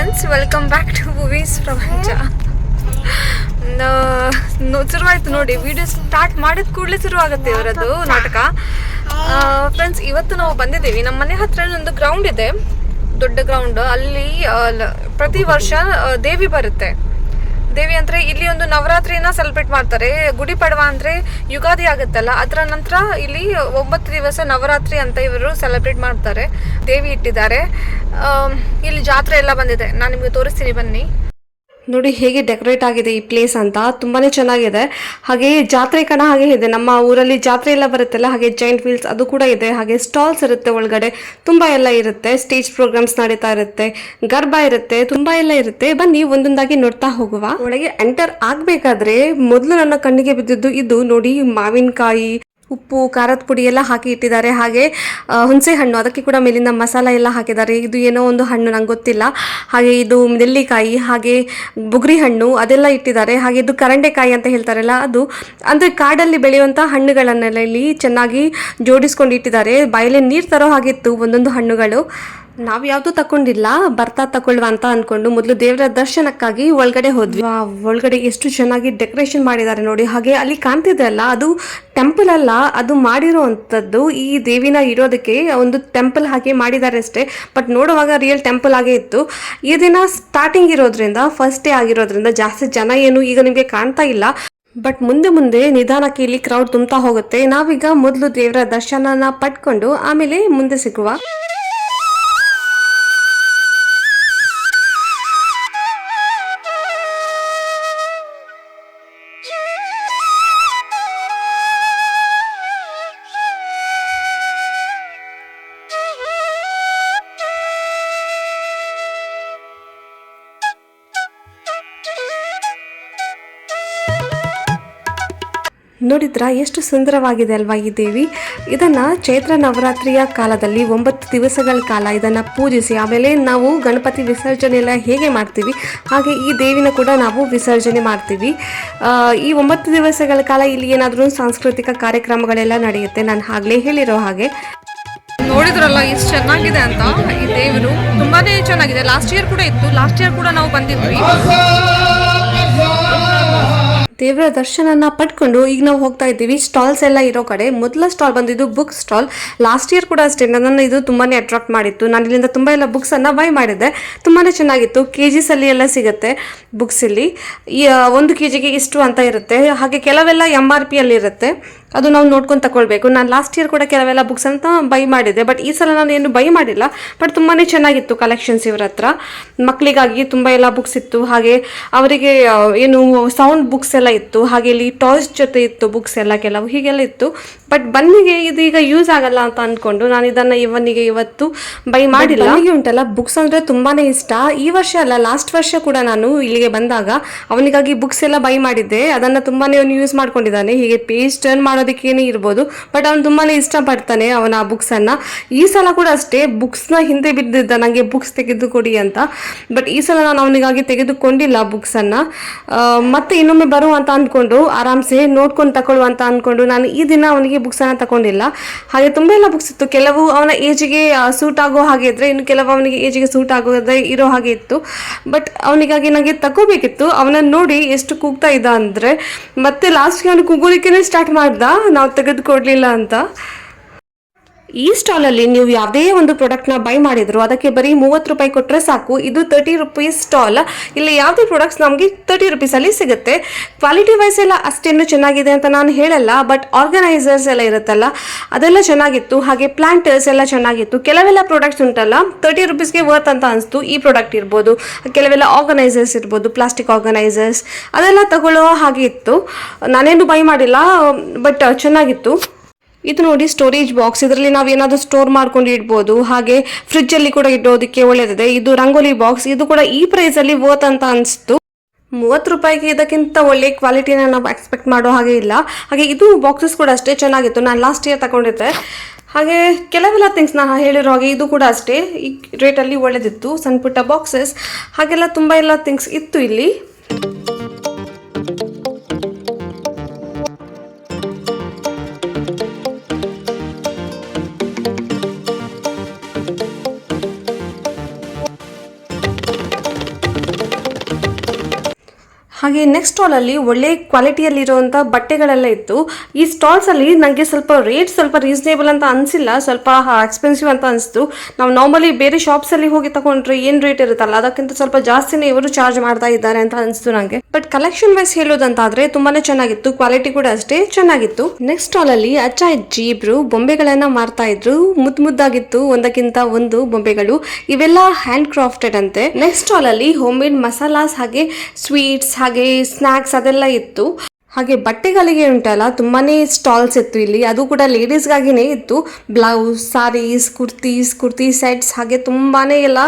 Friends welcome back to movies ಪ್ರಪಂಚ ಶುರುವಾಯ್ತು ನೋಡಿ ವಿಡಿಯೋ ಸ್ಟಾರ್ಟ್ ಮಾಡಿದ ಕೂಡಲೇ ಶುರು ಆಗುತ್ತೆ ಇವರದ್ದು ನಾಟಕ ಫ್ರೆಂಡ್ಸ್ ಇವತ್ತು ನಾವು ಬಂದಿದ್ದೀವಿ. ನಮ್ಮ ಮನೆ ಹತ್ರ ಒಂದು ಗ್ರೌಂಡ್ ಇದೆ. ದೊಡ್ಡ ಗ್ರೌಂಡ್ ಅಲ್ಲಿ ಪ್ರತಿ ವರ್ಷ ದೇವಿ ಬರುತ್ತೆ. ದೇವಿ ಅಂದ್ರೆ ಇಲ್ಲಿ ಒಂದು ನವರಾತ್ರಿನ ಸೆಲೆಬ್ರೇಟ್ ಮಾಡ್ತಾರೆ. ಗುಡಿ ಪಡವಾ ಅಂದ್ರೆ ಯುಗಾದಿ ಆಗುತ್ತಲ್ಲ, ಅದರ ನಂತರ ಇಲ್ಲಿ ಒಂಬತ್ತು ದಿವಸ ನವರಾತ್ರಿ ಅಂತ ಇವರು ಸೆಲೆಬ್ರೇಟ್ ಮಾಡ್ತಾರೆ, ದೇವಿ ಇಟ್ಟಿದ್ದಾರೆ. ಇಲ್ಲಿ ಜಾತ್ರೆ ಎಲ್ಲ ಬಂದಿದೆ. ನಾನು ನಿಮಗೆ ತೋರಿಸ್ತೀನಿ ಬನ್ನಿ. ನೋಡಿ ಹೇಗೆ ಡೆಕೋರೇಟ್ ಆಗಿದೆ ಈ ಪ್ಲೇಸ್ ಅಂತ, ತುಂಬಾನೇ ಚೆನ್ನಾಗಿದೆ. ಹಾಗೆ ಜಾತ್ರೆ ಕಣ ಹಾಗೆ ಇದೆ, ನಮ್ಮ ಊರಲ್ಲಿ ಜಾತ್ರೆ ಎಲ್ಲ ಬರುತ್ತಲ್ಲ, ಹಾಗೆ ಜೈಂಟ್ ವೀಲ್ಸ್ ಅದು ಕೂಡ ಇದೆ, ಹಾಗೆ ಸ್ಟಾಲ್ಸ್ ಇರುತ್ತೆ ಒಳಗಡೆ, ತುಂಬಾ ಎಲ್ಲ ಇರುತ್ತೆ ಸ್ಟೇಜ್ ಪ್ರೋಗ್ರಾಮ್ಸ್ ನಡೀತಾ ಇರುತ್ತೆ ಗರ್ಭ ಇರುತ್ತೆ, ತುಂಬಾ ಎಲ್ಲ ಇರುತ್ತೆ. ಬನ್ನಿ ಒಂದೊಂದಾಗಿ ನೋಡ್ತಾ ಹೋಗುವ. ಒಳಗೆ ಎಂಟರ್ ಆಗ್ಬೇಕಾದ್ರೆ ಮೊದಲು ನನ್ನ ಕಣ್ಣಿಗೆ ಬಿದ್ದಿದ್ದು ಇದು ನೋಡಿ ಮಾವಿನಕಾಯಿ ಉಪ್ಪು, ಖಾರದ ಪುಡಿ ಎಲ್ಲ ಹಾಕಿ ಇಟ್ಟಿದ್ದಾರೆ. ಹಾಗೆ ಹುಣಸೆ ಹಣ್ಣು, ಅದಕ್ಕೆ ಕೂಡ ಮೇಲಿಂದ ಮಸಾಲ ಎಲ್ಲ ಹಾಕಿದ್ದಾರೆ. ಇದು ಏನೋ ಒಂದು ಹಣ್ಣು, ನಂಗೆ ಗೊತ್ತಿಲ್ಲ. ಹಾಗೆ ಇದು ನೆಲ್ಲಿಕಾಯಿ, ಹಾಗೆ ಬುಗ್ರಿ ಹಣ್ಣು, ಅದೆಲ್ಲ ಇಟ್ಟಿದ್ದಾರೆ. ಹಾಗೆ ಇದು ಕರಂಡೆಕಾಯಿ ಅಂತ ಹೇಳ್ತಾರಲ್ಲ, ಅದು ಅಂದರೆ ಕಾಡಲ್ಲಿ ಬೆಳೆಯುವಂಥ ಹಣ್ಣುಗಳನ್ನೆಲ್ಲ ಇಲ್ಲಿ ಚೆನ್ನಾಗಿ ಜೋಡಿಸ್ಕೊಂಡು ಇಟ್ಟಿದ್ದಾರೆ. ಬಾಯಲ್ಲಿ ನೀರು ತರೋ ಹಾಗಿತ್ತು ಒಂದೊಂದು ಹಣ್ಣುಗಳು. ನಾವು ಯಾವುದು ತಕೊಂಡಿಲ್ಲ, ಬರ್ತಾ ತಗೊಳ್ಳುವ ಅಂತ ಅನ್ಕೊಂಡು ಮೊದಲು ದೇವರ ದರ್ಶನಕ್ಕಾಗಿ ಒಳಗಡೆ ಹೋದ್ವಿ. ಒಳಗಡೆ ಎಷ್ಟು ಚೆನ್ನಾಗಿ ಡೆಕೋರೇಷನ್ ಮಾಡಿದ್ದಾರೆ ನೋಡಿ, ಹಾಗೆ ಅಲ್ಲಿ ಕಾಣ್ತಿದೆ ಅಲ್ಲ, ಅದು ಟೆಂಪಲ್ ಅಲ್ಲ, ಅದು ಮಾಡಿರುವಂಥದ್ದು ಈ ದೇವಿನ ಇರೋದಕ್ಕೆ ಒಂದು ಟೆಂಪಲ್ ಹಾಗೆ ಮಾಡಿದ್ದಾರೆ ಅಷ್ಟೇ. ಬಟ್ ನೋಡುವಾಗ ರಿಯಲ್ ಟೆಂಪಲ್ ಆಗೇ ಇತ್ತು. ಈ ದಿನ ಸ್ಟಾರ್ಟಿಂಗ್ ಇರೋದ್ರಿಂದ ಫಸ್ಟ್ ಡೇ ಆಗಿರೋದ್ರಿಂದ ಜಾಸ್ತಿ ಜನ ಏನು ಈಗ ನಿಮಗೆ ಕಾಣ್ತಾ ಇಲ್ಲ. ಬಟ್ ಮುಂದೆ ಮುಂದೆ ನಿಧಾನಕ್ಕೆ ಇಲ್ಲಿ ಕ್ರೌಡ್ ತುಂಬ್ತಾ ಹೋಗುತ್ತೆ. ನಾವೀಗ ಮೊದಲು ದೇವರ ದರ್ಶನನ ಪಡ್ಕೊಂಡು ಆಮೇಲೆ ಮುಂದೆ ಸಿಗುವ. ನೋಡಿದ್ರ ಎಷ್ಟು ಸುಂದರವಾಗಿದೆ ಅಲ್ವಾ ಈ ದೇವಿ? ಇದನ್ನ ಚೈತ್ರ ನವರಾತ್ರಿಯ ಕಾಲದಲ್ಲಿ ಒಂಬತ್ತು ದಿವಸಗಳ ಕಾಲ ಇದನ್ನ ಪೂಜಿಸಿ, ಆಮೇಲೆ ನಾವು ಗಣಪತಿ ವಿಸರ್ಜನೆ ಎಲ್ಲ ಹೇಗೆ ಮಾಡ್ತೀವಿ? ಹಾಗೆ ಈ ದೇವಿನ ಕೂಡ ನಾವು ವಿಸರ್ಜನೆ ಮಾಡ್ತೀವಿ. ಈ ಒಂಬತ್ತು ದಿವಸಗಳ ಕಾಲ ಇಲ್ಲಿ ಏನಾದರೂ ಸಾಂಸ್ಕೃತಿಕ ಕಾರ್ಯಕ್ರಮಗಳೆಲ್ಲ ನಡೆಯುತ್ತೆ? ನಾನು ಆಗಲೇ ಹೇಳಿರೋ ಹಾಗೆ. ನೋಡಿದ್ರಲ್ಲ ಎಷ್ಟು ಚೆನ್ನಾಗಿದೆ ಅಂತ ಈ ದೇವರು. ತುಂಬಾನೇ ಚೆನ್ನಾಗಿದೆ. ಲಾಸ್ಟ್ ಇಯರ್ ಕೂಡ ಇತ್ತು. ಲಾಸ್ಟ್ ಇಯರ್ ಕೂಡ ನಾವು ಬಂದಿದ್ವಿ. ದೇವರ ದರ್ಶನನ ಪಡ್ಕೊಂಡು ಈಗ ನಾವು ಹೋಗ್ತಾ ಇದ್ದೀವಿ. ಸ್ಟಾಲ್ಸ್ ಎಲ್ಲ ಇರೋ ಕಡೆ. ಮೊದಲ ಸ್ಟಾಲ್ ಬಂದಿದ್ದು ಬುಕ್ ಸ್ಟಾಲ್ ಲಾಸ್ಟ್ ಇಯರ್ ಕೂಡ ಅಷ್ಟೇ. ನನ್ನನ್ನು ಇದು ತುಂಬಾ ಅಟ್ರಾಕ್ಟ್ ಮಾಡಿತ್ತು. ನಾನು ಇಲ್ಲಿಂದ ತುಂಬ ಎಲ್ಲ ಬುಕ್ಸ್ ಅನ್ನ ಬೈ ಮಾಡಿದ್ದೆ. ತುಂಬಾ ಚೆನ್ನಾಗಿತ್ತು. ಕೆ ಜಿಸ್ ಅಲ್ಲಿ ಎಲ್ಲ ಸಿಗುತ್ತೆ ಬುಕ್ಸಲ್ಲಿ ಒಂದು ಕೆ ಜಿಗೆ ಇಷ್ಟು ಅಂತ ಇರುತ್ತೆ. ಹಾಗೆ ಕೆಲವೆಲ್ಲ ಎಂ ಆರ್ ಪಿಯಲ್ಲಿರುತ್ತೆ ಅದು ನಾವು ನೋಡ್ಕೊಂಡು ತಗೊಳ್ಬೇಕು ನಾನು ಲಾಸ್ಟ್ ಇಯರ್ ಕೂಡ ಕೆಲವೆಲ್ಲ ಬುಕ್ಸ್ ಅಂತ ಬೈ ಮಾಡಿದ್ದೆ. ಬಟ್ ಈ ಸಲ ನಾನು ಏನು ಬೈ ಮಾಡಿಲ್ಲ. ಬಟ್ ತುಂಬಾನೇ ಚೆನ್ನಾಗಿತ್ತು ಕಲೆಕ್ಷನ್ಸ್ ಇವ್ರ ಹತ್ರ. ಮಕ್ಕಳಿಗಾಗಿ ತುಂಬ ಎಲ್ಲ ಬುಕ್ಸ್ ಇತ್ತು. ಹಾಗೆ ಅವರಿಗೆ ಏನು ಸೌಂಡ್ ಬುಕ್ಸ್ ಎಲ್ಲ ಇತ್ತು. ಹಾಗೆ ಇಲ್ಲಿ ಟಾಯ್ಸ್ ಜೊತೆ ಇತ್ತು ಬುಕ್ಸ್ ಎಲ್ಲ ಕೆಲವು. ಹೀಗೆಲ್ಲ ಇತ್ತು. ಬಟ್ ಬನ್ನಿಗೆ ಇದು ಈಗ ಯೂಸ್ ಆಗಲ್ಲ ಅಂತ ಅಂದ್ಕೊಂಡು ನಾನು ಇದನ್ನು ಇವನಿಗೆ ಇವತ್ತು ಬೈ ಮಾಡಿಲ್ಲ. ನನಗೆ ಉಂಟಲ್ಲ ಬುಕ್ಸ್ ಅಂದರೆ ತುಂಬಾ ಇಷ್ಟ. ಈ ವರ್ಷ ಅಲ್ಲ ಲಾಸ್ಟ್ ವರ್ಷ ಕೂಡ ನಾನು ಇಲ್ಲಿಗೆ ಬಂದಾಗ ಅವನಿಗಾಗಿ ಬುಕ್ಸ್ ಎಲ್ಲ ಬೈ ಮಾಡಿದ್ದೆ. ಅದನ್ನು ತುಂಬಾ ಅವನು ಯೂಸ್ ಮಾಡ್ಕೊಂಡಿದ್ದಾನೆ. ಹೀಗೆ ಪೇಜ್ ಟರ್ನ್ ಮಾಡೋದಕ್ಕೇನೆ ಇರ್ಬೋದು. ಬಟ್ ಅವನು ತುಂಬಾನೇ ಇಷ್ಟಪಡ್ತಾನೆ ಅವನ ಆ ಬುಕ್ಸ್ ಅನ್ನ. ಈ ಸಲ ಕೂಡ ಅಷ್ಟೇ ಬುಕ್ಸ್ನ ಹಿಂದೆ ಬಿದ್ದಿದ್ದ ನನಗೆ ಬುಕ್ಸ್ ತೆಗೆದು ಕೊಡಿ ಅಂತ. ಬಟ್ ಈ ಸಲ ನಾನು ಅವನಿಗಾಗಿ ತೆಗೆದುಕೊಂಡಿಲ್ಲ ಬುಕ್ಸ್ ಅನ್ನ. ಮತ್ತೆ ಇನ್ನೊಮ್ಮೆ ಬರು ಅಂತ ಅನ್ಕೊಂಡು, ಆರಾಮ್ಸೆ ನೋಡ್ಕೊಂಡು ತಗೊಳ್ಳುವ ಅಂತ ಅಂದ್ಕೊಂಡು ನಾನು ಈ ದಿನ ಅವನಿಗೆ ಬುಕ್ಸ್ ಅನ್ನ ತಗೊಂಡಿಲ್ಲ. ಹಾಗೆ ತುಂಬಾ ಎಲ್ಲ ಬುಕ್ಸ್ ಇತ್ತು. ಕೆಲವು ಅವನ ಏಜಿಗೆ ಸೂಟ್ ಆಗೋ ಹಾಗೆ ಇದ್ರೆ, ಇನ್ನು ಕೆಲವು ಅವನಿಗೆ ಏಜಿಗೆ ಸೂಟ್ ಆಗೋದೇ ಇರೋ ಹಾಗೆ ಇತ್ತು. ಬಟ್ ಅವನಿಗಾಗಿ ನನಗೆ ತಗೋಬೇಕಿತ್ತು. ಅವನನ್ನು ನೋಡಿ ಎಷ್ಟು ಕೂಗ್ತಾ ಇದ್ದ ಅಂದ್ರೆ, ಮತ್ತೆ ಲಾಸ್ಟ್ಗೆ ಅವನು ಕೂಗೋಲಿಕ್ಕೆ ಸ್ಟಾರ್ಟ್ ಮಾಡ್ದ. ನಾವು ತೆಗೆದುಕೊಡ್ಲಿಲ್ಲ ಅಂತ. ಈ ಸ್ಟಾಲಲ್ಲಿ ನೀವು ಯಾವುದೇ ಒಂದು ಪ್ರಾಡಕ್ಟ್ನ ಬೈ ಮಾಡಿದ್ರು, ಅದಕ್ಕೆ ಬರೀ ಮೂವತ್ತು ರೂಪಾಯಿ ಕೊಟ್ಟರೆ ಸಾಕು. ಇದು ತರ್ಟಿ ರುಪೀಸ್ ಸ್ಟಾಲ್ ಇಲ್ಲಿ ಯಾವುದೇ ಪ್ರಾಡಕ್ಟ್ಸ್ ನಮಗೆ ತರ್ಟಿ ರುಪೀಸಲ್ಲಿ ಸಿಗುತ್ತೆ. ಕ್ವಾಲಿಟಿ ವೈಸ್ ಎಲ್ಲ ಅಷ್ಟೇನು ಚೆನ್ನಾಗಿದೆ ಅಂತ ನಾನು ಹೇಳಲ್ಲ ಬಟ್ ಆರ್ಗನೈಸರ್ಸ್ ಎಲ್ಲ ಇರುತ್ತಲ್ಲ, ಅದೆಲ್ಲ ಚೆನ್ನಾಗಿತ್ತು. ಹಾಗೆ ಪ್ಲಾಂಟರ್ಸ್ ಎಲ್ಲ ಚೆನ್ನಾಗಿತ್ತು. ಕೆಲವೆಲ್ಲ ಪ್ರಾಡಕ್ಟ್ಸ್ ಉಂಟಲ್ಲ ತರ್ಟಿ ರುಪೀಸ್ಗೆ ವರ್ತ್ ಅಂತ ಅನಿಸ್ತು, ಈ ಪ್ರಾಡಕ್ಟ್ ಇರ್ಬೋದು. ಕೆಲವೆಲ್ಲ ಆರ್ಗನೈಸರ್ಸ್ ಇರ್ಬೋದು ಪ್ಲಾಸ್ಟಿಕ್ ಆರ್ಗನೈಸರ್ಸ್ ಅದೆಲ್ಲ ತಗೊಳ್ಳೋ ಹಾಗೆ ಇತ್ತು. ನಾನೇನು ಬೈ ಮಾಡಿಲ್ಲ ಬಟ್ ಚೆನ್ನಾಗಿತ್ತು. ಇದು ನೋಡಿ ಸ್ಟೋರೇಜ್ ಬಾಕ್ಸ್ ಇದರಲ್ಲಿ ನಾವು ಏನಾದರೂ ಸ್ಟೋರ್ ಮಾಡ್ಕೊಂಡು ಇಡ್ಬೋದು. ಹಾಗೆ ಫ್ರಿಜ್ ಅಲ್ಲಿ ಕೂಡ ಇಡೋದಕ್ಕೆ ಒಳ್ಳೆಯದಿದೆ ಇದು ರಂಗೋಲಿ ಬಾಕ್ಸ್ ಇದು ಕೂಡ ಈ ಪ್ರೈಸ್ ಅಲ್ಲಿ ವರ್ತ್ ಅಂತ ಅನಿಸ್ತು. ಮೂವತ್ತು ರೂಪಾಯಿಗೆ ಇದಕ್ಕಿಂತ ಒಳ್ಳೆ ಕ್ವಾಲಿಟಿನ ನಾವು ಎಕ್ಸ್ಪೆಕ್ಟ್ ಮಾಡೋ ಹಾಗೆ ಇಲ್ಲ. ಹಾಗೆ ಇದು ಬಾಕ್ಸಸ್ ಕೂಡ ಅಷ್ಟೇ ಚೆನ್ನಾಗಿತ್ತು. ನಾನು ಲಾಸ್ಟ್ ಇಯರ್ ತಗೊಂಡಿದ್ದೆ. ಹಾಗೆ ಕೆಲವೆಲ್ಲ ಥಿಂಗ್ಸ್ ನಾನು ಹೇಳಿರೋ ಹಾಗೆ ಇದು ಕೂಡ ಅಷ್ಟೇ. ಈ ರೇಟಲ್ಲಿ ಒಳ್ಳೆದಿತ್ತು. ಸಣ್ಣ ಪುಟ್ಟ ಬಾಕ್ಸಸ್ ಹಾಗೆಲ್ಲ ತುಂಬ ಎಲ್ಲ ಥಿಂಗ್ಸ್ ಇತ್ತು ಇಲ್ಲಿ. ಹಾಗೆ ನೆಕ್ಸ್ಟ್ ಸ್ಟಾಲಲ್ಲಿ ಒಳ್ಳೆ ಕ್ವಾಲಿಟಿಯಲ್ಲಿರುವಂಥ ಬಟ್ಟೆಗಳೆಲ್ಲ ಇತ್ತು. ಈ ಸ್ಟಾಲ್ಸಲ್ಲಿ ನನಗೆ ಸ್ವಲ್ಪ ರೇಟ್ ಸ್ವಲ್ಪ ರೀಸನೇಬಲ್ ಅಂತ ಅನಿಸಿಲ್ಲ. ಸ್ವಲ್ಪ ಎಕ್ಸ್ಪೆನ್ಸಿವ್ ಅಂತ ಅನಿಸ್ತು. ನಾವು ನಾರ್ಮಲಿ ಬೇರೆ ಶಾಪ್ಸಲ್ಲಿ ಹೋಗಿ ತಗೊಂಡ್ರೆ ಏನು ರೇಟ್ ಇರುತ್ತಲ್ಲ, ಅದಕ್ಕಿಂತ ಸ್ವಲ್ಪ ಜಾಸ್ತಿನೇ ಇವರು ಚಾರ್ಜ್ ಮಾಡ್ತಾ ಇದ್ದಾರೆ ಅಂತ ಅನಿಸ್ತು ನನಗೆ ಬಟ್ ಕಲೆಕ್ಷನ್ ವೈಸ್ ಹೇಳೋದಂತಾದ್ರೆ ತುಂಬಾನೇ ಚೆನ್ನಾಗಿತ್ತು ಕ್ವಾಲಿಟಿ ಕೂಡ ಅಷ್ಟೇ ಚೆನ್ನಾಗಿತ್ತು. ನೆಕ್ಸ್ಟ್ ಸ್ಟಾಲಲ್ಲಿ ಅಜ್ಜ ಅಜ್ಜಿ ಇಬ್ರು ಬೊಂಬೆಗಳನ್ನ ಮಾರ್ತಾ ಇದ್ರು. ಮುದ್ ಮುದ್ದಾಗಿತ್ತು ಒಂದಕ್ಕಿಂತ ಒಂದು ಬೊಂಬೆಗಳು. ಇವೆಲ್ಲ ಹ್ಯಾಂಡ್ ಕ್ರಾಫ್ಟೆಡ್ ಅಂತೆ. ನೆಕ್ಸ್ಟ್ ಸ್ಟಾಲ್ ಅಲ್ಲಿ ಹೋಮ್ ಮೇಡ್ ಮಸಾಲಾಸ್ ಹಾಗೆ ಸ್ವೀಟ್ಸ್ ಹಾಗೆ ಸ್ನಾಕ್ಸ್ ಅದೆಲ್ಲ ಇತ್ತು. ಹಾಗೆ ಬಟ್ಟೆಗಳಿಗೆ ಉಂಟಲ್ಲ ತುಂಬಾ ಸ್ಟಾಲ್ಸ್ ಇತ್ತು ಇಲ್ಲಿ. ಅದು ಕೂಡ ಲೇಡೀಸ್ಗಾಗಿನೇ ಇತ್ತು. ಬ್ಲೌಸ್ ಸಾರೀಸ್ ಕುರ್ತೀಸ್ ಕುರ್ತಿ ಸೆಟ್ಸ್ ಹಾಗೆ ತುಂಬಾ ಎಲ್ಲ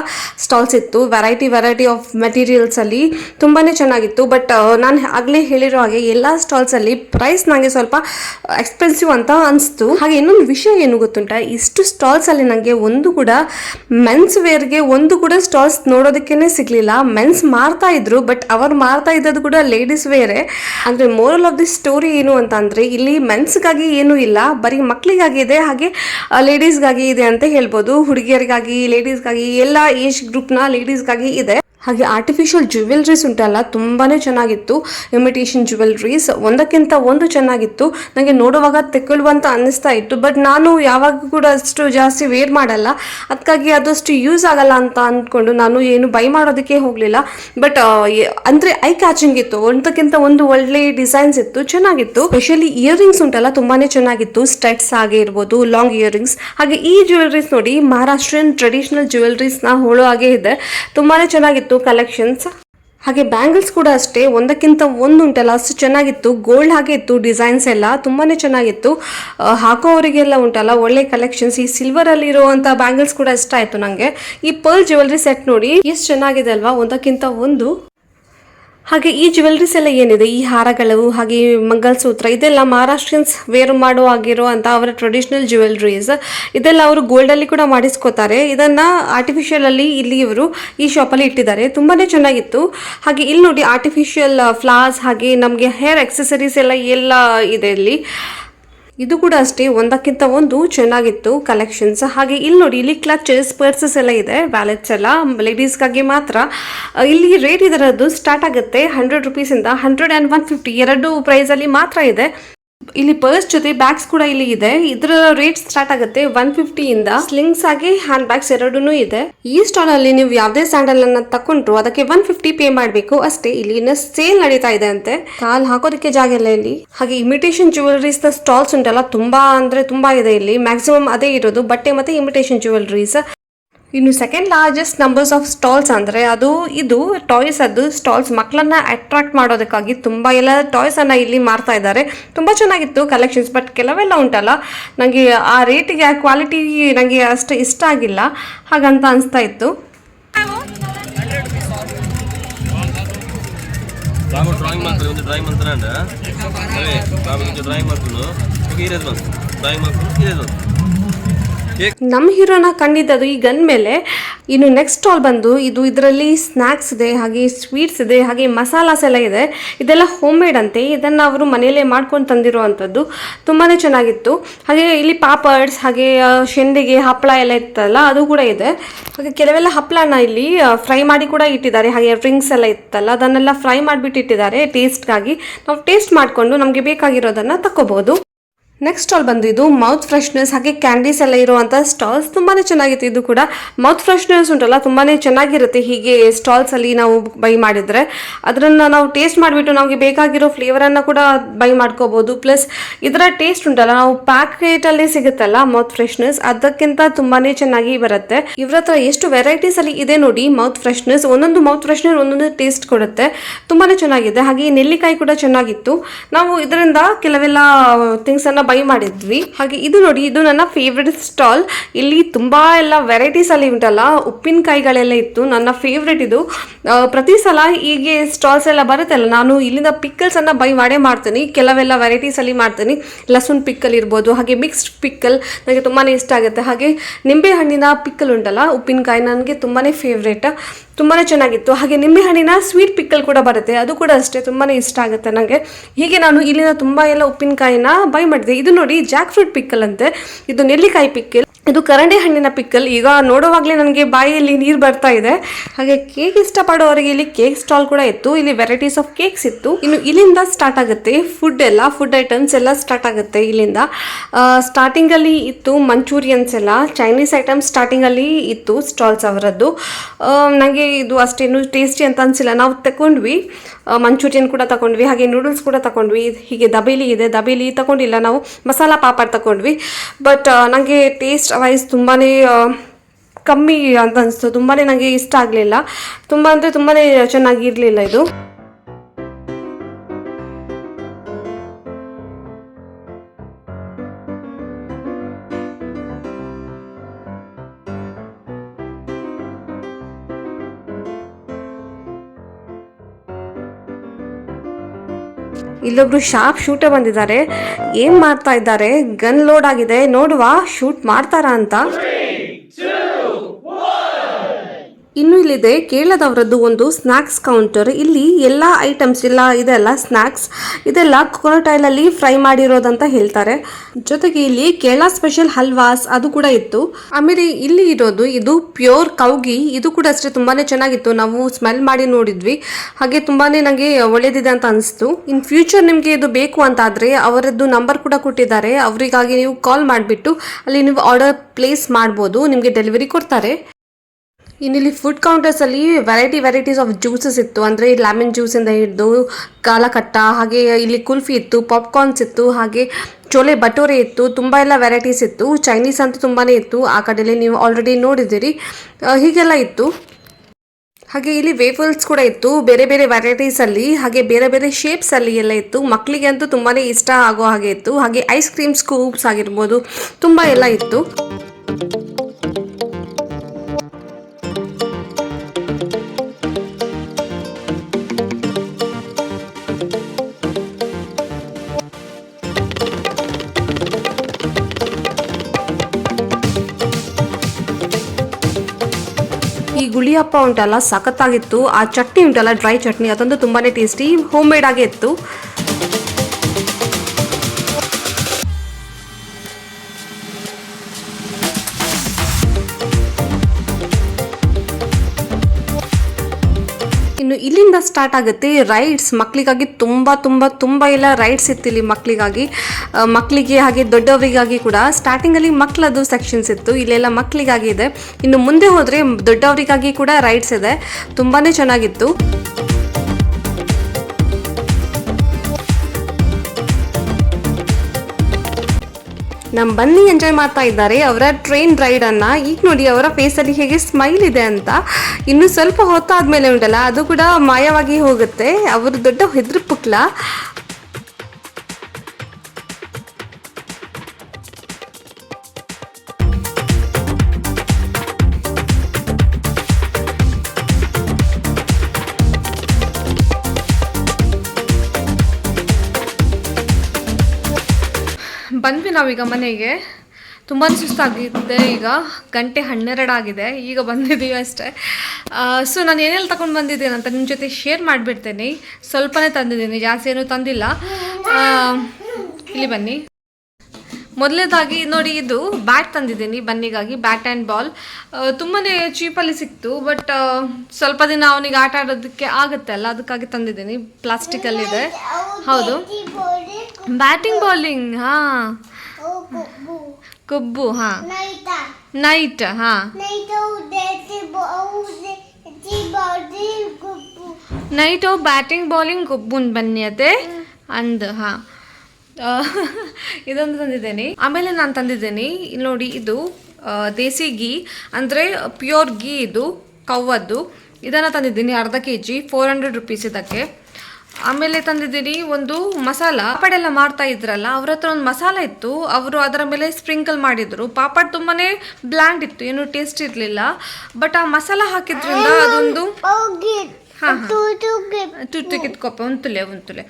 ಸ್ಟಾಲ್ಸ್ ಇತ್ತು. ವೆರೈಟಿ ವೆರೈಟಿ ಆಫ್ ಮೆಟೀರಿಯಲ್ಸಲ್ಲಿ ತುಂಬಾ ಚೆನ್ನಾಗಿತ್ತು. ಬಟ್ ನಾನು ಆಗಲೇ ಹೇಳಿರೋ ಹಾಗೆ ಎಲ್ಲ ಸ್ಟಾಲ್ಸಲ್ಲಿ ಪ್ರೈಸ್ ನನಗೆ ಸ್ವಲ್ಪ ಎಕ್ಸ್ಪೆನ್ಸಿವ್ ಅಂತ ಅನಿಸ್ತು. ಹಾಗೆ ಇನ್ನೊಂದು ವಿಷಯ ಏನು ಗೊತ್ತುಂಟ? ಇಷ್ಟು ಸ್ಟಾಲ್ಸಲ್ಲಿ ನನಗೆ ಒಂದು ಕೂಡ ಮೆನ್ಸ್ ವೇರ್ಗೆ ಒಂದು ಕೂಡ ಸ್ಟಾಲ್ಸ್ ನೋಡೋದಕ್ಕೇ ಸಿಗಲಿಲ್ಲ. ಮೆನ್ಸ್ ಮಾರ್ತಾ ಇದ್ರು ಬಟ್ ಅವರು ಮಾರ್ತಾ ಇದ್ದದ್ದು ಕೂಡ ಲೇಡೀಸ್ ವೇರೆ ಅಂದ್ರೆ ಮೋರಲ್ ಆಫ್ ದಿಸ್ ಸ್ಟೋರಿ ಏನು ಅಂತ ಅಂದರೆ, ಇಲ್ಲಿ ಮೆನ್ಸ್ಗಾಗಿ ಏನೂ ಇಲ್ಲ, ಬರೀ ಮಕ್ಕಳಿಗಾಗಿ ಇದೆ, ಹಾಗೆ ಲೇಡೀಸ್ಗಾಗಿ ಇದೆ ಅಂತ ಹೇಳ್ಬೋದು. ಹುಡುಗಿಯರಿಗಾಗಿ ಲೇಡೀಸ್ಗಾಗಿ ಎಲ್ಲ ಏಜ್ ಗ್ರೂಪ್ನ ಲೇಡೀಸ್ಗಾಗಿ ಇದೆ. ಹಾಗೆ ಆರ್ಟಿಫಿಷಿಯಲ್ ಜ್ಯುವೆಲ್ರೀಸ್ ಉಂಟಲ್ಲ ತುಂಬಾ ಚೆನ್ನಾಗಿತ್ತು. ಇಮಿಟೇಷನ್ ಜ್ಯುವೆಲ್ರೀಸ್ ಒಂದಕ್ಕಿಂತ ಒಂದು ಚೆನ್ನಾಗಿತ್ತು. ನನಗೆ ನೋಡುವಾಗ ತೆಕ್ಕೊಳ್ಳುವಂತ ಅನ್ನಿಸ್ತಾ ಇತ್ತು. ಬಟ್ ನಾನು ಯಾವಾಗ ಕೂಡ ಅಷ್ಟು ಜಾಸ್ತಿ ವೇರ್ ಮಾಡಲ್ಲ. ಅದಕ್ಕಾಗಿ ಅದಷ್ಟು ಯೂಸ್ ಆಗಲ್ಲ ಅಂತ ಅಂದ್ಕೊಂಡು ನಾನು ಏನು ಬೈ ಮಾಡೋದಕ್ಕೆ ಹೋಗಲಿಲ್ಲ. ಬಟ್ ಅಂದರೆ ಐ ಕ್ಯಾಚಿಂಗ್ ಇತ್ತು. ಒಂದಕ್ಕಿಂತ ಒಂದು ಒಳ್ಳೆ ಡಿಸೈನ್ಸ್ ಇತ್ತು. ಚೆನ್ನಾಗಿತ್ತು. ಸ್ಪೆಷಲಿ ಇಯರಿಂಗ್ಸ್ ಉಂಟಲ್ಲ ತುಂಬಾ ಚೆನ್ನಾಗಿತ್ತು. ಸ್ಟೆಟ್ಸ್ ಹಾಗೆ ಇರ್ಬೋದು ಲಾಂಗ್ ಇಯರಿಂಗ್ಸ್ ಹಾಗೆ ಈ ಜ್ಯುವೆಲ್ರೀಸ್ ನೋಡಿ ಮಹಾರಾಷ್ಟ್ರಿಯನ್ ಟ್ರೆಡಿಷನಲ್ ಜ್ಯುವೆಲ್ರೀಸ್ನ ಹೋಳೋ ಹಾಗೆ ಇದೆ. ತುಂಬಾ ಚೆನ್ನಾಗಿತ್ತು. ಕಲೆಕ್ಷನ್ಸ್ ಹಾಗೆ ಬ್ಯಾಂಗಲ್ಸ್ ಕೂಡ ಅಷ್ಟೇ, ಒಂದಕ್ಕಿಂತ ಒಂದು ಉಂಟಲ್ಲ, ಅಷ್ಟು ಚೆನ್ನಾಗಿತ್ತು. ಗೋಲ್ಡ್ ಹಾಗೆ ಇತ್ತು ಡಿಸೈನ್ಸ್ ಎಲ್ಲ ತುಂಬಾ ಚೆನ್ನಾಗಿತ್ತು. ಹಾಕೋವರಿಗೆಲ್ಲ ಉಂಟಲ್ಲ, ಒಳ್ಳೆ ಕಲೆಕ್ಷನ್ಸ್ ಈ ಸಿಲ್ವರ್ ಅಲ್ಲಿ ಇರುವಂತ ಬ್ಯಾಂಗಲ್ಸ್ ಕೂಡ ಇಷ್ಟ ಆಯ್ತು ನಂಗೆ. ಈ ಪರ್ಲ್ ಜ್ಯುವೆಲ್ರಿ ಸೆಟ್ ನೋಡಿ, ಎಷ್ಟು ಚೆನ್ನಾಗಿದೆ ಅಲ್ವಾ? ಒಂದಕ್ಕಿಂತ ಒಂದು. ಹಾಗೆ ಈ ಜ್ಯುವೆಲ್ರೀಸ್ ಎಲ್ಲ ಏನಿದೆ? ಈ ಹಾರಗಳು ಹಾಗೆ ಮಂಗಲಸೂತ್ರ, ಇದೆಲ್ಲ ಮಹಾರಾಷ್ಟ್ರಿಯನ್ಸ್ ವೇರ್ ಮಾಡೋ ಆಗಿರೋ ಅಂತ ಅವರ ಟ್ರೆಡಿಷನಲ್ ಜ್ಯುವೆಲ್ರೀಸ್ ಇದೆಲ್ಲ ಅವರು ಗೋಲ್ಡಲ್ಲಿ ಕೂಡ ಮಾಡಿಸ್ಕೋತಾರೆ. ಇದನ್ನ ಆರ್ಟಿಫಿಷಿಯಲ್ ಅಲ್ಲಿ ಇಲ್ಲಿ ಇವರು ಈ ಶಾಪಲ್ಲಿ ಇಟ್ಟಿದ್ದಾರೆ. ತುಂಬಾನೇ ಚೆನ್ನಾಗಿತ್ತು. ಹಾಗೆ ಇಲ್ಲಿ ನೋಡಿ ಆರ್ಟಿಫಿಷಿಯಲ್ ಫ್ಲವರ್ಸ್ ಹಾಗೆ ನಮಗೆ ಹೇರ್ ಎಕ್ಸೆಸರೀಸ್ ಎಲ್ಲ ಎಲ್ಲ ಇದೆ ಇಲ್ಲಿ. ಇದು ಕೂಡ ಅಷ್ಟೇ, ಒಂದಕ್ಕಿಂತ ಒಂದು ಚೆನ್ನಾಗಿತ್ತು ಕಲೆಕ್ಷನ್ಸ್ ಹಾಗೆ ಇಲ್ಲಿ ನೋಡಿ, ಇಲ್ಲಿ ಕ್ಲಚಸ್ ಪರ್ಸಸ್ ಎಲ್ಲ ಇದೆ ವ್ಯಾಲೆಟ್ಸ್ ಎಲ್ಲ. ಲೇಡೀಸ್ಗಾಗಿ ಮಾತ್ರ. ಇಲ್ಲಿ ರೇಟ್ ಇದರದ್ದು ಸ್ಟಾರ್ಟ್ ಆಗುತ್ತೆ ಹಂಡ್ರೆಡ್ ರುಪೀಸಿಂದ ಹಂಡ್ರೆಡ್ ಆ್ಯಂಡ್ ಒನ್ ಫಿಫ್ಟಿ ಎರಡು ಪ್ರೈಸಲ್ಲಿ ಮಾತ್ರ ಇದೆ. ಇಲ್ಲಿ ಪರ್ಸ್ ಜೊತೆ ಬ್ಯಾಗ್ಸ್ ಕೂಡ ಇಲ್ಲಿ ಇದೆ. ಇದರ ರೇಟ್ ಸ್ಟಾರ್ಟ್ ಆಗುತ್ತೆ ಒನ್ ಇಂದ. ಸ್ಲಿಂಗ್ಸ್ ಆಗಿ ಹ್ಯಾಂಡ್ ಬ್ಯಾಗ್ಸ್ ಎರಡೂ ಇದೆ. ಈ ಸ್ಟಾಲ್ ಅಲ್ಲಿ ನೀವು ಯಾವುದೇ ಸ್ಯಾಂಡಲ್ ಅನ್ನ ತಕೊಂಡ್ರು ಅದಕ್ಕೆ ಒನ್ ಫಿಫ್ಟಿ ಪೇ ಮಾಡಬೇಕು. ಅಷ್ಟೇ, ಇಲ್ಲಿ ಸೇಲ್ ನಡೀತಾ ಇದೆ ಅಂತೆ. ಕಾಲ್ ಹಾಕೋದಕ್ಕೆ ಜಾಗ ಇಲ್ಲ ಇಲ್ಲಿ. ಹಾಗೆ ಇಮಿಟೇಷನ್ ಜ್ಯುವೆಲ್ಲರೀಸ್ನ ಸ್ಟಾಲ್ಸ್ ಉಂಟಲ್ಲ, ತುಂಬಾ ಅಂದ್ರೆ ತುಂಬಾ ಇದೆ ಇಲ್ಲಿ. ಮ್ಯಾಕ್ಸಿಮಮ್ ಅದೇ ಇರೋದು, ಬಟ್ಟೆ ಮತ್ತೆ ಇಮಿಟೇಷನ್ ಜ್ಯುವೆಲ್ರೀಸ್ ಇನ್ನು second largest numbers of stalls ಅಂದರೆ ಅದು ಇದು ಟಾಯ್ಸ್ ಅದು ಸ್ಟಾಲ್ಸ್ ಮಕ್ಕಳನ್ನ ಅಟ್ರಾಕ್ಟ್ ಮಾಡೋದಕ್ಕಾಗಿ ತುಂಬ ಎಲ್ಲ ಟಾಯ್ಸನ್ನು ಇಲ್ಲಿ ಮಾರ್ತಾ ಇದ್ದಾರೆ. ತುಂಬ ಚೆನ್ನಾಗಿತ್ತು ಕಲೆಕ್ಷನ್ಸ್ ಬಟ್ ಕೆಲವೆಲ್ಲ ಉಂಟಲ್ಲ ನನಗೆ ಆ ರೇಟಿಗೆ ಆ ಕ್ವಾಲಿಟಿ ನನಗೆ ಅಷ್ಟು ಇಷ್ಟ ಆಗಿಲ್ಲ. ಹಾಗಂತ ಅನಿಸ್ತಾ ಇತ್ತು. ಡ್ರಾಯಿಂಗ್ ಮಾಡ್ತಾರೆ ಒಂದು ಡ್ರಾಯಿಂಗ್ ಮಾಡ್ತಾರೆ ಡ್ರಾಯಿಂಗ್ ಮಾಡ್ತಾರೆ ಡ್ರಾಯಿಂಗ್ ಮಾಡ್ತಾರೆ ನಮ್ಮ ಹೀರೋನ ಕಂಡಿದ್ದದು ಈ ಗನ್ ಮೇಲೆ. ಇನ್ನು ನೆಕ್ಸ್ಟ್ ಸ್ಟಾಲ್ ಬಂದು ಇದು ಇದರಲ್ಲಿ ಸ್ನ್ಯಾಕ್ಸ್ ಇದೆ, ಹಾಗೆ ಸ್ವೀಟ್ಸ್ ಇದೆ, ಹಾಗೆ ಮಸಾಲಾಸ್ ಎಲ್ಲ ಇದೆ. ಇದೆಲ್ಲ ಹೋಮ್ ಮೇಡ್ ಅಂತೆ. ಇದನ್ನು ಅವರು ಮನೆಯಲ್ಲೇ ಮಾಡ್ಕೊಂಡು ತಂದಿರುವಂಥದ್ದು. ತುಂಬಾ ಚೆನ್ನಾಗಿತ್ತು. ಹಾಗೆ ಇಲ್ಲಿ ಪಾಪಡ್ಸ್, ಹಾಗೆ ಶೆಂದಿಗೆ ಹಪ್ಪಳ ಎಲ್ಲ ಇತ್ತಲ್ಲ, ಅದು ಕೂಡ ಇದೆ. ಹಾಗೆ ಕೆಲವೆಲ್ಲ ಹಪ್ಪಳನ ಇಲ್ಲಿ ಫ್ರೈ ಮಾಡಿ ಕೂಡ ಇಟ್ಟಿದ್ದಾರೆ. ಹಾಗೆ ಡ್ರಿಂಕ್ಸ್ ಎಲ್ಲ ಇತ್ತಲ್ಲ, ಅದನ್ನೆಲ್ಲ ಫ್ರೈ ಮಾಡಿಬಿಟ್ಟು ಇಟ್ಟಿದ್ದಾರೆ ಟೇಸ್ಟ್ಗಾಗಿ ನಾವು ಟೇಸ್ಟ್ ಮಾಡಿಕೊಂಡು ನಮಗೆ ಬೇಕಾಗಿರೋದನ್ನು ತಗೋಬಹುದು ನೆಕ್ಸ್ಟ್ ಸ್ಟಾಲ್ ಬಂದು ಇದು ಮೌತ್ ಫ್ರೆಶ್ನೆಸ್ ಹಾಗೆ ಕ್ಯಾಂಡೀಸ್ ಎಲ್ಲ ಇರುವಂಥ ಸ್ಟಾಲ್ಸ್ ತುಂಬಾನೇ ಚೆನ್ನಾಗಿತ್ತು. ಇದು ಕೂಡ ಮೌತ್ ಫ್ರೆಶ್ನೆಸ್ ಉಂಟಲ್ಲ, ತುಂಬಾನೇ ಚೆನ್ನಾಗಿರುತ್ತೆ. ಹೀಗೆ ಸ್ಟಾಲ್ಸ್ ಅಲ್ಲಿ ನಾವು ಬೈ ಮಾಡಿದ್ರೆ ಅದ್ರನ್ನ ನಾವು ಟೇಸ್ಟ್ ಮಾಡಿಬಿಟ್ಟು ನಮಗೆ ಬೇಕಾಗಿರೋ ಫ್ಲೇವರ್ ಅನ್ನ ಕೂಡ ಬೈ ಮಾಡ್ಕೋಬಹುದು ಪ್ಲಸ್ ಇದರ ಟೇಸ್ಟ್ ಉಂಟಲ್ಲ, ನಾವು ಪ್ಯಾಕೆಟ್ ಅಲ್ಲಿ ಸಿಗುತ್ತಲ್ಲ ಮೌತ್ ಫ್ರೆಶ್ನೆಸ್ ಅದಕ್ಕಿಂತ ತುಂಬಾನೇ ಚೆನ್ನಾಗಿ ಬರುತ್ತೆ. ಇವ್ರ ಹತ್ರ ಎಷ್ಟು ವೆರೈಟೀಸ್ ಅಲ್ಲಿ ಇದೆ ನೋಡಿ ಮೌತ್ ಫ್ರೆಶ್ನೆಸ್ ಒಂದೊಂದು ಮೌತ್ ಫ್ರೆಶ್ನರ್ ಒಂದೊಂದು ಟೇಸ್ಟ್ ಕೊಡುತ್ತೆ. ತುಂಬಾನೇ ಚೆನ್ನಾಗಿದೆ. ಹಾಗೆ ನೆಲ್ಲಿಕಾಯಿ ಕೂಡ ಚೆನ್ನಾಗಿತ್ತು. ನಾವು ಇದರಿಂದ ಕೆಲವೆಲ್ಲ ಥಿಂಗ್ಸ್ ಅನ್ನ ಬೈ ಮಾಡಿದ್ವಿ. ಹಾಗೆ ಇದು ನೋಡಿ, ಇದು ನನ್ನ ಫೇವ್ರೆಟ್ ಸ್ಟಾಲ್ ಇಲ್ಲಿ ತುಂಬಾ ಎಲ್ಲ ವೆರೈಟೀಸ್ ಅಲ್ಲಿ ಉಂಟಲ್ಲ ಉಪ್ಪಿನಕಾಯಿಗಳೆಲ್ಲ ಇತ್ತು. ನನ್ನ ಫೇವ್ರೆಟ್ ಇದು. ಪ್ರತಿ ಸಲ ಹೀಗೆ ಸ್ಟಾಲ್ಸ್ ಎಲ್ಲ ಬರುತ್ತಲ್ಲ, ನಾನು ಇಲ್ಲಿಂದ ಪಿಕ್ಕಲ್ಸ್ ಅನ್ನ ಬೈ ಮಾಡೇ ಮಾಡ್ತೀನಿ. ಕೆಲವೆಲ್ಲ ವೆರೈಟೀಸ್ ಅಲ್ಲಿ ಮಾಡ್ತೀನಿ. ಲಸುನ್ ಪಿಕ್ಕಲ್ ಇರ್ಬೋದು, ಹಾಗೆ ಮಿಕ್ಸ್ಡ್ ಪಿಕ್ಕಲ್ ನನಗೆ ತುಂಬಾ ಇಷ್ಟ ಆಗುತ್ತೆ. ಹಾಗೆ ನಿಂಬೆ ಹಣ್ಣಿನ ಪಿಕ್ಕಲ್ ಉಂಟಲ್ಲ, ಉಪ್ಪಿನಕಾಯಿ ನನಗೆ ತುಂಬಾ ಫೇವ್ರೇಟ್ ತುಂಬಾನೇ ಚೆನ್ನಾಗಿತ್ತು. ಹಾಗೆ ನಿಂಬೆ ಹಣ್ಣಿನ ಸ್ವೀಟ್ ಪಿಕ್ಕಲ್ ಕೂಡ ಬರುತ್ತೆ. ಅದು ಕೂಡ ಅಷ್ಟೇ ತುಂಬಾ ಇಷ್ಟ ಆಗುತ್ತೆ ನನಗೆ ಹೀಗೆ ನಾನು ಇಲ್ಲಿನ ತುಂಬಾ ಎಲ್ಲ ಉಪ್ಪಿನಕಾಯಿನ ಬೈ ಮಾಡಿದೆ. ಇದು ನೋಡಿ ಜಾಕ್ ಫ್ರೂಟ್ ಪಿಕ್ಕಲ್ ಅಂತೆ. ಇದು ನೆಲ್ಲಿಕಾಯಿ ಪಿಕ್ಕಲ್ ಇದು ಕರಂಡೆ ಹಣ್ಣಿನ ಪಿಕ್ಕಲ್. ಈಗ ನೋಡುವಾಗಲೇ ನನಗೆ ಬಾಯಿಯಲ್ಲಿ ನೀರು ಬರ್ತಾ ಇದೆ. ಹಾಗೆ ಕೇಕ್ ಇಷ್ಟಪಡೋರಿಗೆ ಇಲ್ಲಿ ಕೇಕ್ ಸ್ಟಾಲ್ ಕೂಡ ಇತ್ತು. ಇಲ್ಲಿ ವೆರೈಟೀಸ್ ಆಫ್ ಕೇಕ್ಸ್ ಇತ್ತು. ಇನ್ನು ಇಲ್ಲಿಂದ ಸ್ಟಾರ್ಟ್ ಆಗುತ್ತೆ ಫುಡ್ ಎಲ್ಲ, ಫುಡ್ ಐಟಮ್ಸ್ ಎಲ್ಲ ಸ್ಟಾರ್ಟ್ ಆಗುತ್ತೆ ಇಲ್ಲಿಂದ. ಸ್ಟಾರ್ಟಿಂಗಲ್ಲಿ ಇತ್ತು ಮಂಚೂರಿಯನ್ಸ್ ಎಲ್ಲ, ಚೈನೀಸ್ ಐಟಮ್ಸ್ ಸ್ಟಾರ್ಟಿಂಗಲ್ಲಿ ಇತ್ತು ಸ್ಟಾಲ್ಸ್ ಅವರದ್ದು. ನನಗೆ ಇದು ಅಷ್ಟೇನು ಟೇಸ್ಟಿ ಅಂತ ಅನಿಸಿಲ್ಲ. ನಾವು ತಗೊಂಡ್ವಿ ಮಂಚೂರಿಯನ್ ಕೂಡ ತಗೊಂಡ್ವಿ ಹಾಗೆ ನೂಡಲ್ಸ್ ಕೂಡ ತಗೊಂಡ್ವಿ ಹೀಗೆ ದಬೇಲಿ ಇದೆ ದಬೇಲಿ ತಗೊಂಡಿಲ್ಲ ನಾವು ಮಸಾಲ ಪಾಪಡ್ ತಗೊಂಡ್ವಿ ಬಟ್ ನನಗೆ ಟೇಸ್ಟ್ ವೈಸ್ ತುಂಬಾ ಕಮ್ಮಿ ಅಂತ ಅನಿಸ್ತು. ತುಂಬಾ ನನಗೆ ಇಷ್ಟ ಆಗಲಿಲ್ಲ. ತುಂಬ ಅಂದರೆ ತುಂಬಾ ಚೆನ್ನಾಗಿರಲಿಲ್ಲ ಇದು. ಇಲ್ಲೊಬ್ರು ಶಾರ್ಪ್ ಶೂಟರ್ ಬಂದಿದ್ದಾರೆ. ಏನ್ ಮಾಡ್ತಾ ಇದ್ದಾರೆ? ಗನ್ ಲೋಡ್ ಆಗಿದೆ. ನೋಡುವ ಶೂಟ್ ಮಾಡ್ತಾರಾ ಅಂತ. ಇನ್ನು ಇಲ್ಲಿದೆ ಕೇಳದವರದ್ದು ಒಂದು ಸ್ನ್ಯಾಕ್ಸ್ ಕೌಂಟರ್. ಇಲ್ಲಿ ಎಲ್ಲ ಐಟಮ್ಸ್ ಎಲ್ಲ ಇದೆಲ್ಲ ಸ್ನ್ಯಾಕ್ಸ್ ಇದೆಲ್ಲ ಕೊಕೊನಟ್ ಆಯಿಲಲ್ಲಿ ಫ್ರೈ ಮಾಡಿರೋದಂತ ಹೇಳ್ತಾರೆ. ಜೊತೆಗೆ ಇಲ್ಲಿ ಕೇರಳ ಸ್ಪೆಷಲ್ ಹಲ್ವಾಸ್ ಅದು ಕೂಡ ಇತ್ತು. ಆಮೇಲೆ ಇಲ್ಲಿ ಇರೋದು, ಇದು ಪ್ಯೂರ್ ಕೌಗಿ. ಇದು ಕೂಡ ಅಷ್ಟೇ ತುಂಬಾನೇ ಚೆನ್ನಾಗಿತ್ತು. ನಾವು ಸ್ಮೆಲ್ ಮಾಡಿ ನೋಡಿದ್ವಿ. ಹಾಗೆ ತುಂಬಾನೇ ನನಗೆ ಒಳ್ಳೇದಿದೆ ಅಂತ ಅನಿಸ್ತು. ಇನ್ ಫ್ಯೂಚರ್ ನಿಮಗೆ ಇದು ಬೇಕು ಅಂತ ಆದ್ರೆ ಅವರದ್ದು ನಂಬರ್ ಕೂಡ ಕೊಟ್ಟಿದ್ದಾರೆ. ಅವರಿಗಾಗಿ ನೀವು ಕಾಲ್ ಮಾಡಿಬಿಟ್ಟು ಅಲ್ಲಿ ನೀವು ಆರ್ಡರ್ ಪ್ಲೇಸ್ ಮಾಡ್ಬೋದು, ನಿಮಗೆ ಡೆಲಿವರಿ ಕೊಡ್ತಾರೆ. ಇನ್ನಿಲ್ಲಿ ಫುಡ್ ಕೌಂಟರ್ಸಲ್ಲಿ ವೆರೈಟಿ ವೆರೈಟೀಸ್ ಆಫ್ ಜ್ಯೂಸಸ್ ಇತ್ತು. ಅಂದರೆ ಲೆಮನ್ ಜ್ಯೂಸಿಂದ ಹಿಡಿದು ಕಾಲಕಟ್ಟ ಹಾಗೆ ಇಲ್ಲಿ ಕುಲ್ಫಿ ಇತ್ತು ಪಾಪ್ಕಾರ್ನ್ಸ್ ಇತ್ತು, ಹಾಗೆ ಚೋಲೆ ಬಟೋರೆ ಇತ್ತು, ತುಂಬ ಎಲ್ಲ ವೆರೈಟೀಸ್ ಇತ್ತು. ಚೈನೀಸ್ ಅಂತೂ ತುಂಬಾ ಇತ್ತು. ಆ ಕಡೆಯಲ್ಲಿ ನೀವು ಆಲ್ರೆಡಿ ನೋಡಿದ್ದೀರಿ. ಹೀಗೆಲ್ಲ ಇತ್ತು. ಹಾಗೆ ಇಲ್ಲಿ ವೇಫಲ್ಸ್ ಕೂಡ ಇತ್ತು. ಬೇರೆ ಬೇರೆ ವೆರೈಟೀಸಲ್ಲಿ ಹಾಗೆ ಬೇರೆ ಬೇರೆ ಶೇಪ್ಸಲ್ಲಿ ಎಲ್ಲ ಇತ್ತು. ಮಕ್ಕಳಿಗೆ ಅಂತೂ ತುಂಬಾನೇ ಇಷ್ಟ ಆಗೋ ಹಾಗೆ ಇತ್ತು. ಹಾಗೆ ಐಸ್ ಕ್ರೀಮ್ ಸ್ಕೂಪ್ಸ್ ಆಗಿರ್ಬೋದು, ತುಂಬ ಎಲ್ಲ ಇತ್ತು. ಗುಳಿಯಪ್ಪ ಉಂಟಲ್ಲ, ಸಖತ್ತಾಗಿತ್ತು. ಆ ಚಟ್ನಿ ಉಂಟಲ್ಲ ಡ್ರೈ ಚಟ್ನಿ, ಅದೊಂದು ತುಂಬಾ ಟೇಸ್ಟಿ ಹೋಮ್ ಮೇಡ್ ಆಗೇ ಇತ್ತು. ಇಲ್ಲಿಂದ ಸ್ಟಾರ್ಟ್ ಆಗುತ್ತೆ. ರೈಡ್ಸ್ ಮಕ್ಕಳಿಗಾಗಿ ತುಂಬ ತುಂಬ ತುಂಬ ಎಲ್ಲ ರೈಡ್ಸ್ ಇತ್ತು ಇಲ್ಲಿ ಮಕ್ಕಳಿಗಾಗಿ ಮಕ್ಕಳಿಗೆ ಹಾಗೆ ದೊಡ್ಡವರಿಗಾಗಿ ಕೂಡ. ಸ್ಟಾರ್ಟಿಂಗಲ್ಲಿ ಮಕ್ಕಳದು ಸೆಕ್ಷನ್ಸ್ ಇತ್ತು. ಇಲ್ಲೆಲ್ಲ ಮಕ್ಕಳಿಗಾಗಿ ಇದೆ. ಇನ್ನು ಮುಂದೆ ಹೋದರೆ ದೊಡ್ಡವರಿಗಾಗಿ ಕೂಡ ರೈಡ್ಸ್ ಇದೆ. ತುಂಬಾ ಚೆನ್ನಾಗಿತ್ತು. ನಮ್ಮ ಬನ್ನಿ ಎಂಜಾಯ್ ಮಾಡ್ತಾ ಇದ್ದಾರೆ. ಅವರ ಟ್ರೈನ್ ರೈಡ್ ಅನ್ನ ಈಗ ನೋಡಿ ಅವರ ಫೇಸಲ್ಲಿ ಹೇಗೆ ಸ್ಮೈಲ್ ಇದೆ ಅಂತ. ಇನ್ನು ಸ್ವಲ್ಪ ಹೊತ್ತಾದ್ಮೇಲೆ ಉಂಟಲ್ಲ, ಅದು ಕೂಡ ಮಾಯವಾಗಿ ಹೋಗುತ್ತೆ. ಅವರು ದೊಡ್ಡ ಹೆದ್ರು ಪುಕ್ಲ ನಾವೀಗ ಮನೆಗೆ. ತುಂಬ ಸುಸ್ತಾಗಿದ್ದೆ ಈಗ. ಗಂಟೆ ಹನ್ನೆರಡಾಗಿದೆ. ಈಗ ಬಂದಿದ್ದೀವಿ ಅಷ್ಟೇ. ಸೊ ನಾನು ಏನೆಲ್ಲ ತಗೊಂಡು ಬಂದಿದ್ದೇನೆ ಅಂತ ನಿಮ್ಮ ಜೊತೆ ಶೇರ್ ಮಾಡಿಬಿಡ್ತೇನೆ. ಸ್ವಲ್ಪನೇ ತಂದಿದ್ದೀನಿ. ಜಾಸ್ತಿ ಏನೂ ತಂದಿಲ್ಲ. ಇಲ್ಲಿ ಬನ್ನಿ. ಮೊದಲನೇದಾಗಿ ನೋಡಿ, ಇದು ಬ್ಯಾಟ್ ತಂದಿದ್ದೀನಿ ಬನ್ನಿಗಾಗಿ, ಬ್ಯಾಟ್ ಆ್ಯಂಡ್ ಬಾಲ್. ತುಂಬಾ ಚೀಪಲ್ಲಿ ಸಿಕ್ತು, ಬಟ್ ಸ್ವಲ್ಪ ದಿನ ಅವನಿಗೆ ಆಟ ಆಡೋದಕ್ಕೆ ಆಗುತ್ತೆ ಅಲ್ಲ, ಅದಕ್ಕಾಗಿ ತಂದಿದ್ದೀನಿ. ಪ್ಲಾಸ್ಟಿಕಲ್ಲಿದೆ ಹೌದು. ಬ್ಯಾಟಿಂಗ್ ಬೌಲಿಂಗ್ ಹಾಂ. ಕೊಬ್ಬು, ಹಾ. ನೈಟ್ ಹಾ. ನೈಟ್ ಬ್ಯಾಟಿಂಗ್ ಬೌಲಿಂಗ್ ಕೊಬ್ಬು ಬನ್ನಿ ಅದೇ ಅಂದ್, ಹಾ. ಇದೊಂದು ತಂದಿದ್ದೇನೆ. ಆಮೇಲೆ ನಾನು ತಂದಿದ್ದೇನೆ ನೋಡಿ ಇದು ದೇಸಿ ಗೀ ಅಂದರೆ ಪ್ಯೂರ್ ಗೀ ಇದು, ಕವ್ವದ್ದು. ಇದನ್ನು ತಂದಿದ್ದೀನಿ ಅರ್ಧ K G four hundred rupees ಇದಕ್ಕೆ. ಆಮೇಲೆ ತಂದಿದ್ದೀನಿ ಒಂದು ಮಸಾಲ. ಪಾಪಡ್ ಎಲ್ಲ ಮಾಡ್ತಾ ಇದ್ರಲ್ಲ ಅವ್ರ ಹತ್ರ ಒಂದು ಮಸಾಲ ಇತ್ತು ಅವರು ಅದರ ಮೇಲೆ ಸ್ಪ್ರಿಂಕಲ್ ಮಾಡಿದ್ರು. ಪಾಪಡ್ ತುಂಬಾನೇ ಬ್ಲ್ಯಾಂಡ್ ಇತ್ತು ಏನು ಟೇಸ್ಟ್ ಇರಲಿಲ್ಲ. ಬಟ್ ಆ ಮಸಾಲ ಹಾಕಿದ್ರಿಂದ ಅದೊಂದು ತುತ್ತು ಕಿತ್ಕೊಪ್ಪ ಒಂದು ತುಲೆ ಒಂದು ತುಲೆ.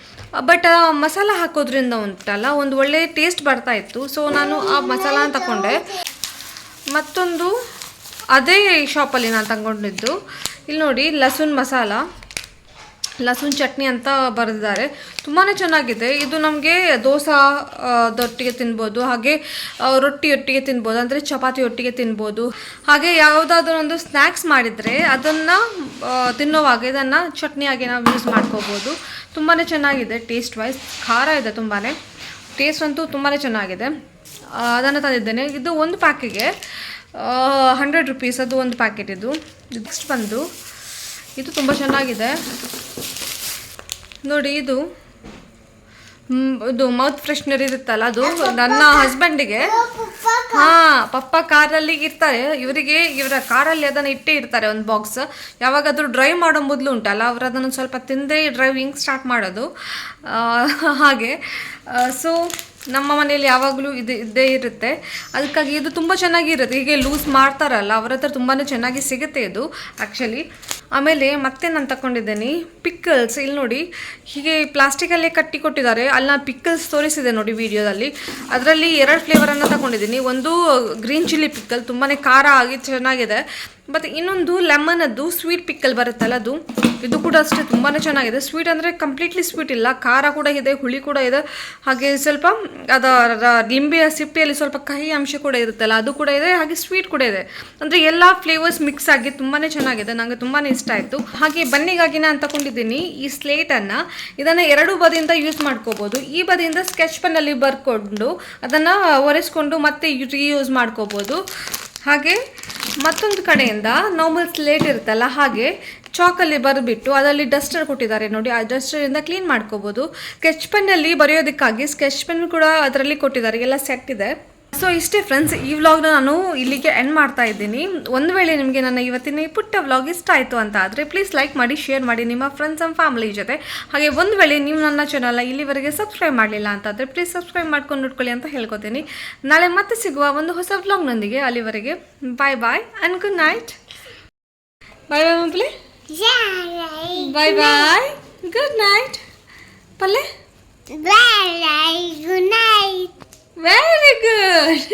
ಬಟ್ ಮಸಾಲ ಹಾಕೋದ್ರಿಂದ ಉಂಟಲ್ಲ ಒಂದು ಒಳ್ಳೆ ಟೇಸ್ಟ್ ಬರ್ತಾ ಇತ್ತು. ಸೊ ನಾನು ಆ ಮಸಾಲ ತಗೊಂಡೆ ಮತ್ತೊಂದು ಅದೇ ಶಾಪಲ್ಲಿ ನಾನು ತಗೊಂಡಿದ್ದು. ಇಲ್ಲಿ ನೋಡಿ ಲಸುನ್ ಮಸಾಲ. ಲಸೂನ್ ಚಟ್ನಿ ಅಂತ ಬರೆದಿದ್ದಾರೆ. ತುಂಬಾ ಚೆನ್ನಾಗಿದೆ. ಇದು ನಮಗೆ ದೋಸೆ ದೊಟ್ಟಿಗೆ ತಿನ್ಬೋದು. ಹಾಗೆ ರೊಟ್ಟಿ ಒಟ್ಟಿಗೆ ತಿನ್ಬೋದು. ಅಂದರೆ ಚಪಾತಿ ಒಟ್ಟಿಗೆ ತಿನ್ಬೋದು. ಹಾಗೆ ಯಾವುದಾದ್ರೂ ಒಂದು ಸ್ನ್ಯಾಕ್ಸ್ ಮಾಡಿದರೆ ಅದನ್ನು ತಿನ್ನೋವಾಗ ಇದನ್ನು ಚಟ್ನಿಯಾಗಿ ನಾವು ಯೂಸ್ ಮಾಡ್ಕೋಬೋದು. ತುಂಬಾ ಚೆನ್ನಾಗಿದೆ ಟೇಸ್ಟ್ ವೈಸ್ ಖಾರ ಇದೆ ತುಂಬಾ ಟೇಸ್ಟ್ ಅಂತೂ ತುಂಬಾ ಚೆನ್ನಾಗಿದೆ. ಅದನ್ನು ತಂದಿದ್ದೇನೆ. ಇದು ಒಂದು ಪ್ಯಾಕಿಗೆ ಹಂಡ್ರೆಡ್ ರುಪೀಸ್ ಅದು ಒಂದು ಪ್ಯಾಕೆಟ್ ಇದು. ನೆಕ್ಸ್ಟ್ ಬಂದು. ಇದು ತುಂಬ ಚೆನ್ನಾಗಿದೆ. ನೋಡಿ, ಇದು ಇದು ಮೌತ್ ಫ್ರೆಶ್ನರ್ ಇರುತ್ತಲ್ಲ, ಅದು ನನ್ನ ಹಸ್ಬೆಂಡಿಗೆ ಹಾ, ಪಪ್ಪ ಕಾರಲ್ಲಿ ಇರ್ತಾರೆ. ಇವರಿಗೆ ಇವರ ಕಾರಲ್ಲಿ ಅದನ್ನು ಇಟ್ಟೇ ಇರ್ತಾರೆ ಒಂದು ಬಾಕ್ಸ್ ಯಾವಾಗಾದರೂ ಡ್ರೈವ್ ಮಾಡೋ ಮೊದಲು ಉಂಟಲ್ಲ, ಅವರು ಅದನ್ನು ಸ್ವಲ್ಪ ತಿಂದೇ ಡ್ರೈವಿಂಗ್ ಸ್ಟಾರ್ಟ್ ಮಾಡೋದು. ಹಾಗೆ. ಸೊ ನಮ್ಮ ಮನೆಯಲ್ಲಿ ಯಾವಾಗಲೂ ಇದು ಇದ್ದೇ ಇರುತ್ತೆ. ಅದಕ್ಕಾಗಿ ಇದು ತುಂಬ ಚೆನ್ನಾಗಿರುತ್ತೆ. ಹೀಗೆ ಲೂಸ್ ಮಾಡ್ತಾರಲ್ಲ, ಅವ್ರ ಹತ್ರ ತುಂಬಾ ಚೆನ್ನಾಗಿ ಸಿಗುತ್ತೆ ಇದು ಆ್ಯಕ್ಚುಲಿ ಆಮೇಲೆ ಮತ್ತೆ ನಾನು ತಗೊಂಡಿದ್ದೇನೆ ಪಿಕ್ಕಲ್ಸ್. ಇಲ್ಲಿ ನೋಡಿ, ಹೀಗೆ ಪ್ಲಾಸ್ಟಿಕಲ್ಲೇ ಕಟ್ಟಿ ಕೊಟ್ಟಿದ್ದಾರೆ. ಅಲ್ಲಿ ನಾನು ಪಿಕ್ಕಲ್ಸ್ ತೋರಿಸಿದೆ ನೋಡಿ ವಿಡಿಯೋದಲ್ಲಿ. ಅದರಲ್ಲಿ ಎರಡು ಫ್ಲೇವರನ್ನು ತಗೊಂಡಿದ್ದೀನಿ ಒಂದು ಗ್ರೀನ್ ಚಿಲ್ಲಿ ಪಿಕ್ಕಲ್ ತುಂಬಾ ಖಾರ ಆಗಿ ಚೆನ್ನಾಗಿದೆ. ಮತ್ತು ಇನ್ನೊಂದು ಲೆಮನದ್ದು ಸ್ವೀಟ್ ಪಿಕ್ಕಲ್ ಬರುತ್ತಲ್ಲ ಅದು, ಇದು ಕೂಡ ಅಷ್ಟೇ ತುಂಬಾ ಚೆನ್ನಾಗಿದೆ. ಸ್ವೀಟ್ ಅಂದರೆ ಕಂಪ್ಲೀಟ್ಲಿ ಸ್ವೀಟ್ ಇಲ್ಲ. ಖಾರ ಕೂಡ ಇದೆ, ಹುಳಿ ಕೂಡ ಇದೆ. ಹಾಗೆ ಸ್ವಲ್ಪ ಅದರ ಲಿಂಬೆಯ ಸಿಪ್ಪೆಯಲ್ಲಿ ಸ್ವಲ್ಪ ಕಹಿ ಅಂಶ ಕೂಡ ಇರುತ್ತಲ್ಲ, ಅದು ಕೂಡ ಇದೆ, ಹಾಗೆ ಸ್ವೀಟ್ ಕೂಡ ಇದೆ. ಅಂದರೆ ಎಲ್ಲ ಫ್ಲೇವರ್ಸ್ ಮಿಕ್ಸ್ ಆಗಿ ತುಂಬಾ ಚೆನ್ನಾಗಿದೆ. ನನಗೆ ತುಂಬಾ ಇಷ್ಟ ಆಯಿತು. ಹಾಗೆ ಬನ್ನಿಗಾಗಿ ನಾನು ತಗೊಂಡಿದ್ದೀನಿ ಈ ಸ್ಲೇಟನ್ನು ಇದನ್ನು ಎರಡು ಬದಿಯಿಂದ ಯೂಸ್ ಮಾಡ್ಕೋಬೋದು. ಈ ಬದಿಯಿಂದ ಸ್ಕೆಚ್ ಪೆನ್ನಲ್ಲಿ ಬರ್ಕೊಂಡು ಅದನ್ನು ಒರೆಸ್ಕೊಂಡು ಮತ್ತೆ ಯೂಸ್ ಮಾಡ್ಕೋಬೋದು. ಹಾಗೆ ಮತ್ತೊಂದು ಕಡೆಯಿಂದ ನಾರ್ಮಲ್ ಸ್ಲೇಟ್ ಇರುತ್ತಲ್ಲ, ಹಾಗೆ ಚಾಕಲ್ಲಿ ಬರೆದ್ಬಿಟ್ಟು ಅದರಲ್ಲಿ ಡಸ್ಟರ್ ಕೊಟ್ಟಿದ್ದಾರೆ ನೋಡಿ. ಆ ಡಸ್ಟರಿಂದ ಕ್ಲೀನ್ ಮಾಡ್ಕೋಬೋದು. ಸ್ಕೆಚ್ ಪೆನ್ನಲ್ಲಿ ಬರೆಯೋದಕ್ಕಾಗಿ ಸ್ಕೆಚ್ ಪೆನ್ ಕೂಡ ಅದರಲ್ಲಿ ಕೊಟ್ಟಿದ್ದಾರೆ. ಎಲ್ಲ ಸೆಟ್ ಇದೆ. ಸೊ ಇಷ್ಟೇ ಫ್ರೆಂಡ್ಸ್ ಈ ವ್ಲಾಗ್ನ ನಾನು ಇಲ್ಲಿಗೆ ಎಂಡ್ ಮಾಡ್ತಾ ಇದ್ದೀನಿ. ಒಂದು ವೇಳೆ ನಿಮಗೆ ನನ್ನ ಇವತ್ತಿನ ಈ ಪುಟ್ಟ ವ್ಲಾಗ್ ಇಷ್ಟ ಆಯಿತು ಅಂತ ಆದರೆ ಪ್ಲೀಸ್ ಲೈಕ್ ಮಾಡಿ ಶೇರ್ ಮಾಡಿ ನಿಮ್ಮ ಫ್ರೆಂಡ್ಸ್ ಆ್ಯಂಡ್ ಫ್ಯಾಮಿಲಿ ಜೊತೆ. ಹಾಗೆ ಒಂದು ವೇಳೆ ನೀವು ನನ್ನ ಚಾನಲ್ನ ಇಲ್ಲಿವರೆಗೆ ಸಬ್ಸ್ಕ್ರೈಬ್ ಮಾಡಲಿಲ್ಲ ಅಂತಂದರೆ ಪ್ಲೀಸ್ ಸಬ್ಸ್ಕ್ರೈಬ್ ಮಾಡ್ಕೊಂಡು ನೋಡ್ಕೊಳ್ಳಿ ಅಂತ ಹೇಳ್ಕೊತೀನಿ. ನಾಳೆ ಮತ್ತೆ ಸಿಗುವ ಒಂದು ಹೊಸ ವ್ಲಾಗ್ನೊಂದಿಗೆ ಅಲ್ಲಿವರೆಗೆ. Bye bye and good night bye bye ಮಂಪ್ಲಿ bye bye good night ಪಲ್ಲೆ Bye, good night. Very good